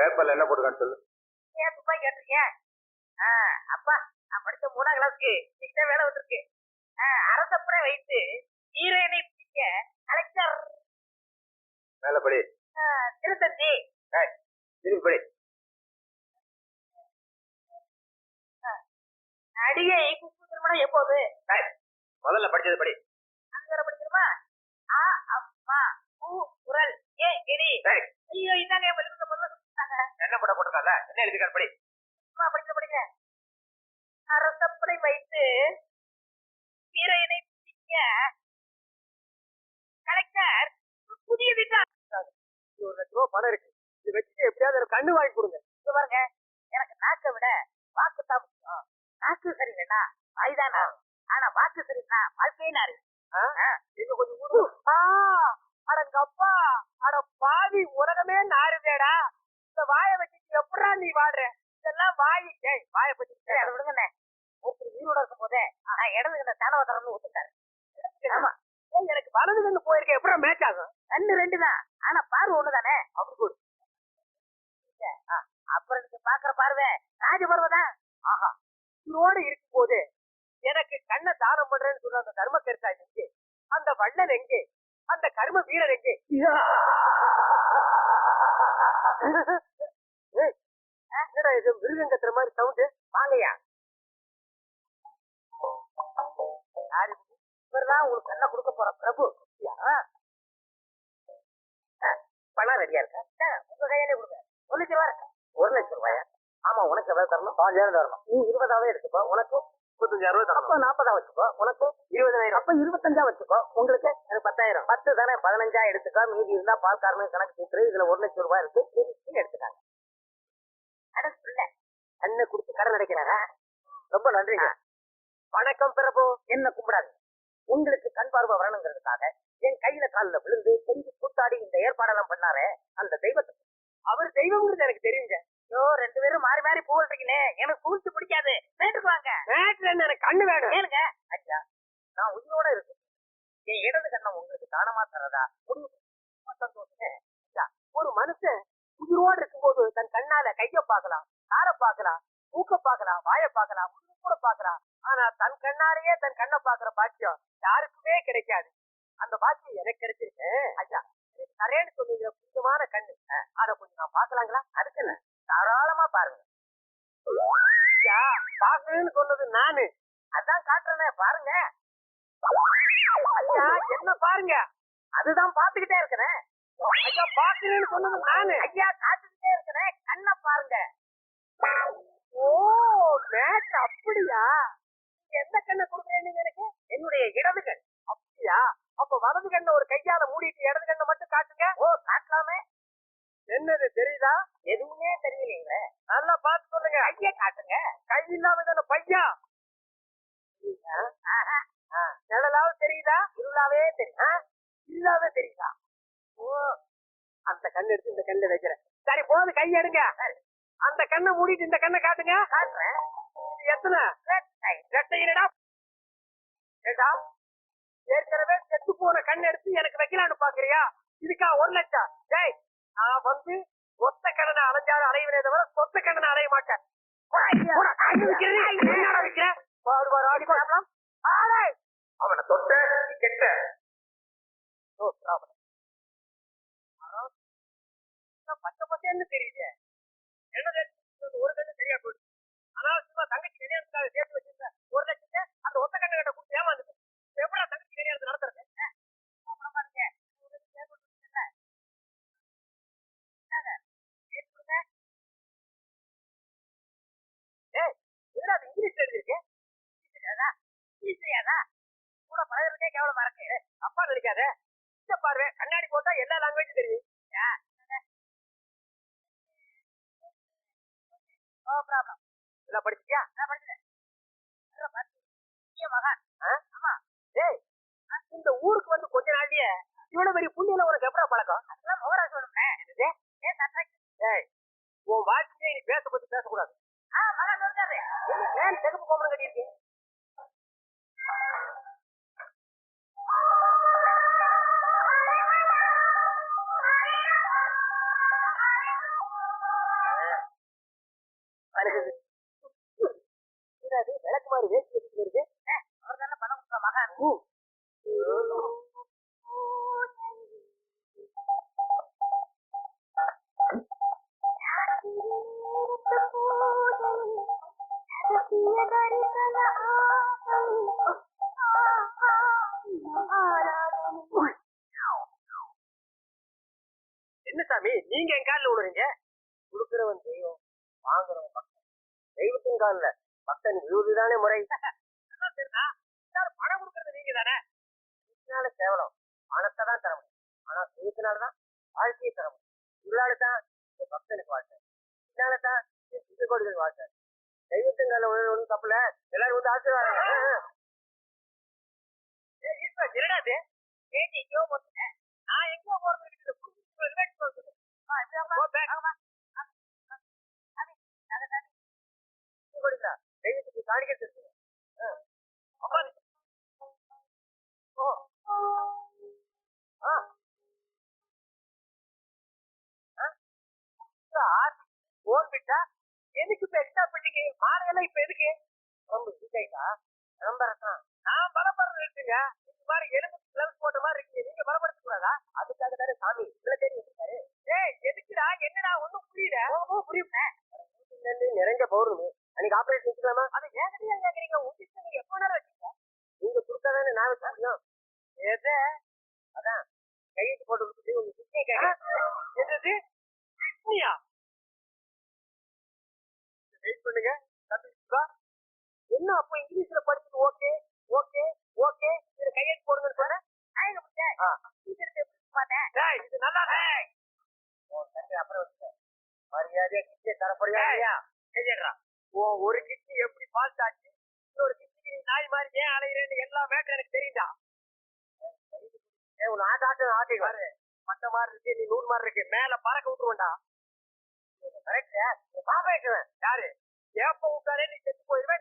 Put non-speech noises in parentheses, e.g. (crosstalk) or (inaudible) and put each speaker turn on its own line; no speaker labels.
பேப்பர்ல என்ன போட்டுக்கான்னு சொல்லு.
ஏன் சும்மா கேட்டிருக்கீங்க ஆ, அப்பா நான் படிச்ச மூணாம் கிளாஸ்க்கு இன்னைக்கு வேலை வந்திருக்கு. அரசப்படை வைத்து ஹீரோயினை பிடிக்க. கலெக்டர்.
மேல படி.
திருத்தந்தி.
திருப்பி படி.
நடிகை குக்கு திருமணம் எப்போது?
முதல்ல படிச்சது படி.
அங்க படிக்கணுமா ஆ அம்மா பூ குரல். ஏ கிளி ஐயோ இதாங்க
என்ன எழுதிக்காரு படி.
படிக்க படிக்க அரசப்படை வைத்து ஹீரோயினை பிடிக்க கலெக்டர் புதிய திட்டம்
ஒரு லட்ச ரூபா பணம் இருக்கு. இது வச்சுட்டு எப்படியாவது ஒரு கண்ணு வாங்கி கொடுங்க.
இங்க பாருங்க. எனக்கு நாக்கை விட வாக்கு தான் முக்கியம். நாக்கு சரியில்லைன்னா வாய்தானா ஆனா வாக்கு சரியில்லைனா வாழ்க்கையினா இருக்கு.
நீங்க கொஞ்சம்
அடங்கப்பா அட பாவி உலகமே நாருதேடா இந்த வாயை வச்சுட்டு எப்படா நீ வாடுற. இதெல்லாம் வாய். ஏய் வாயை பத்தி அதை விடுங்கண்ணே. ஒருத்தர் உயிரோட இருக்கும் போதே நான் இடது கண்ண தானவ தரம்னு ஒத்துட்டாரு. ஆமா. எனக்கு வலது கண்ணு போயிருக்கேன் எப்படா மேட்ச் ஆகும்? கண்ணு ரெண்டு தான். ஆனா பார்வை ஒண்ணுதானே? அப்படி போடு. அப்புறம் நீங்க பாக்குற பார்வை ராஜ பார்வைதான் ஆஹா. உயிரோடு இருக்கும் போது எனக்கு கண்ணை தானம் பண்றேன்னு சொன்ன அந்த கர்ம கருத்தா எங்கே? அந்த வள்ளல் எங்கே? அந்த கர்ம வீரர் எங்கே? (laughs) (laughs)
என்னடா இது? மிருகம் கத்துற மாதிரி சவுண்டு
இது? இவர்தான் உங்களுக்கு கண்ணை கொடுக்க போற பிரபு பணம் ரெடியா இருக்கா? உங்க கையிலே கொடுங்க. ரூபா இருக்கா? ஒரு லட்சம் ரூபாயா? ஆமா உனக்கு எவ்வளவு தரணும்?
பாஞ்சாயிரம் தரணும்.
நீ இருபதாவே எடுத்துக்கோ. உனக்கு
முப்பத்தஞ்சாயிரம் ரூபாய்
அப்ப நாற்பதா வச்சுக்கோ. உனக்கு
இருபதாயிரம்.
அப்ப இருபத்தஞ்சா வச்சுக்கோ. உங்களுக்கு எனக்கு பத்தாயிரம். பத்து தானே பதினஞ்சா எடுத்துக்கோ. மீதி இருந்தா பால் காரணம் கணக்கு இதுல ஒரு லட்சம் ரூபாய் இருக்கு. அண்ணன் கொடுத்து கடன் அடைக்கிறாரா? ரொம்ப நன்றிங்க. வணக்கம் பிரபு. என்ன கூப்பிடாது உங்களுக்கு கண் பார்வை வரணுங்கிறதுக்காக என் கையில கால்ல விழுந்து செஞ்சு கூத்தாடி இந்த ஏற்பாடெல்லாம் பண்ணாரே அந்த தெய்வத்தை.
அவர் தெய்வம்ங்கிறது எனக்கு தெரியுங்க.
ஐயோ ரெண்டு பேரும் மாறி மாறி பூ இருக்கீங்களே எனக்கு பூச்சி பிடிக்காது. வேண்டுக்கு வாங்க.
எனக்கு கண்ணு வேணும்.
ஏனுங்க. ஐயா நான் உயிரோட இருக்கு என் இடது கண்ணம் உங்களுக்கு தானமா தரதா ரொம்ப சந்தோஷம் ஐயா ஒரு மனுஷன் உயிரோடு இருக்கும்போது தன் கண்ணால கைய பார்க்கலாம் காரை பார்க்கலாம் மூக்க பார்க்கலாம் வாய பார்க்கலாம் முன்னு கூட பார்க்கலாம். ஆனா தன் கண்ணாலேயே தன் கண்ணை பாக்குற பாக்கியம் யாருக்குமே கிடைக்காது. அந்த பாக்கியம் எனக்கு கிடைச்சிருக்கு. ஐயா எனக்கு தரேன்னு சொன்னீங்க புனிதமான கண்ணு. அதை கொஞ்சம் நான் பார்க்கலாங்களா? அதுக்கு என்ன? தாராளமா பாருங்க. பாக்குன்னு சொன்னது நானு. அதான் காட்டுறேனே பாருங்க. ஐயா என்ன பாருங்க? அதுதான் பாத்துக்கிட்டே இருக்கிறேன் ஐயா பாக்கணும்னு சொன்னது நானு. ஐயா காத்துக்கிட்டே இருக்கிறேன். கண்ணை பாருங்க. ஓ மேட்ச் அப்படியா? நீங்க எந்த கண்ணை கொடுக்குறீங்க எனக்கு? என்னுடைய இடது கண். அப்படியா? அப்ப வலது கண்ணை ஒரு கையால மூடிட்டு இடது கண்ணை மட்டும் காட்டுங்க. ஓ காட்டலாமே.
என்னது தெரியுதா?
எதுவுமே தெரியலீங்க
நல்லா பார்த்து சொல்லுங்க.
ஐயா காட்டுங்க.
கை இல்லாம தானே பையா
ஆஹா.
நிழலாவது தெரியுதா?
இருளாவே தெரியும்
ஆ? இல்லாத தெரியுதா? அந்த கண்ணு எடுத்து இந்த கண்ணுல வைக்கிறேன். சரி போது கை எடுங்க. அந்த கண்ணை மூடிட்டு இந்த கண்ணை காட்டுங்க. எத்தனை? ரெட்டையிலடா ஏடா ஏற்கனவே செத்து போன கண் எடுத்து எனக்கு வைக்கலான்னு பாக்குறியா? இதுக்கா ஒரு லட்சம். டேய் நான் வந்து ஒத்த கண்ணனை அலைஞ்சாலும் அலைவனே தவிர சொத்த கண்ணனை அலைய மாட்டேன். அவனை தொட்ட கெட்ட. ஓ, ராமன். கண்ணு பச்சைன்னு தெரியுது என்னது ஒரு கண்ணு சரியா போயிடுச்சு. அனாவசியமா தங்கச்சி கல்யாணத்துக்காக சேர்த்து வச்சிருந்த ஒரு லட்சத்தை அந்த ஒத்த கண்ணு கிட்ட கொடுத்து ஏமாந்துட்டு எப்படா தங்கச்சி கல்யாணத்தை நடத்துறது? இங்கிலீஷ்ல எழுதிருக்கு? கூட பழகுறதுக்கே கேவலமா இருக்கு. அப்பா நினைக்காத. இந்த பாரு, கண்ணாடி போட்டா எல்லா லாங்குவேஜும் தெரியும். எல்லாம் படிச்சிட்டியா? படிச்சேன் இந்த ஊருக்கு வந்து கொஞ்ச நாள்லயே இவ்வளவு பெரிய புண்ணியில உனக்கு எப்படி பழக்கம்? அதெல்லாம் மோரா சொல்லுங்க உன் வாழ்க்கையை நீ பேச பத்தி பேசக்கூடாது. ஏன் தெருப்பு கோமரம் கட்டியிருக்கு
அவர் தானே பணம் மகன்?
ஊ. என்ன சாமி நீங்க என் காலில் விடுறீங்க கொடுக்குறவன் தெய்வம் வாங்குறவன் தெய்வத்தின் காலில். பக்தன் விழுதுதானே முறை. தெரியுதா எல்லாரும் பணம் கொடுக்கறது நீங்க தானே கேவலம். பணத்தை தான் தர முடியும். ஆனா தெய்வத்தினால தான் வாழ்க்கையை தர முடியும். இதனால தான் என் பக்தனுக்கு வாழ்க்கை. இதனால தான் என் சிறுகோடிகள் வாழ்க்கை. தெய்வத்தின் காலில் விழுறது ஒன்றும் தப்புல எல்லாரும் வந்து ஆசீர்வாதம்.
போட்டுட்டேன்
நான் எங்க போறது தெய்வத்துக்கு காணிக்கை எதுக்கு இப்ப எக்ஸ்ட்ரா பிட்டிங்க மாலையெல்லாம் இப்ப எதுக்கு? ரொம்ப வீட்டாயிட்டா நம்பரத்தான் நான் பலப்படுறது இருக்குங்க எது? அதான். கையெழுத்து போட்டு கொடுத்துட்டு உங்க கிட்னி கேட்க என்னது? கிட்னியா வெயிட் பண்ணுங்க. தம்பி சிவா. என்ன அப்ப இங்கிலீஷ்ல படிச்சுட்டு ஓகே ஓகே ஓகே. இது கையெழுத்து போடுங்கன்னு சொன்னேன். இது நல்லா அப்புறம். மரியாதையா கிட்னியை தர போறியா இல்லையா? எழுதிடுறா. உன் ஒரு கிட்னி எப்படி பாஸ் ஆச்சு? இன்னொரு நாய் மாதிரி ஏன் அலையிறேன்னு எல்லா மேட்டரும் எனக்கு தெரியுதா உன் ஆட்ட ஆட்ட ஆட்டி. பாரு மட்ட மாதிரி இருக்கு நீ நூறு மாதிரி இருக்கு. மேல பறக்க விட்டுருவேன்டா. கரெக்ட் சாபம் வைக்கிறேன் யாரு? ஏப்ப விட்டாலே நீ செத்து போயிடுவேன்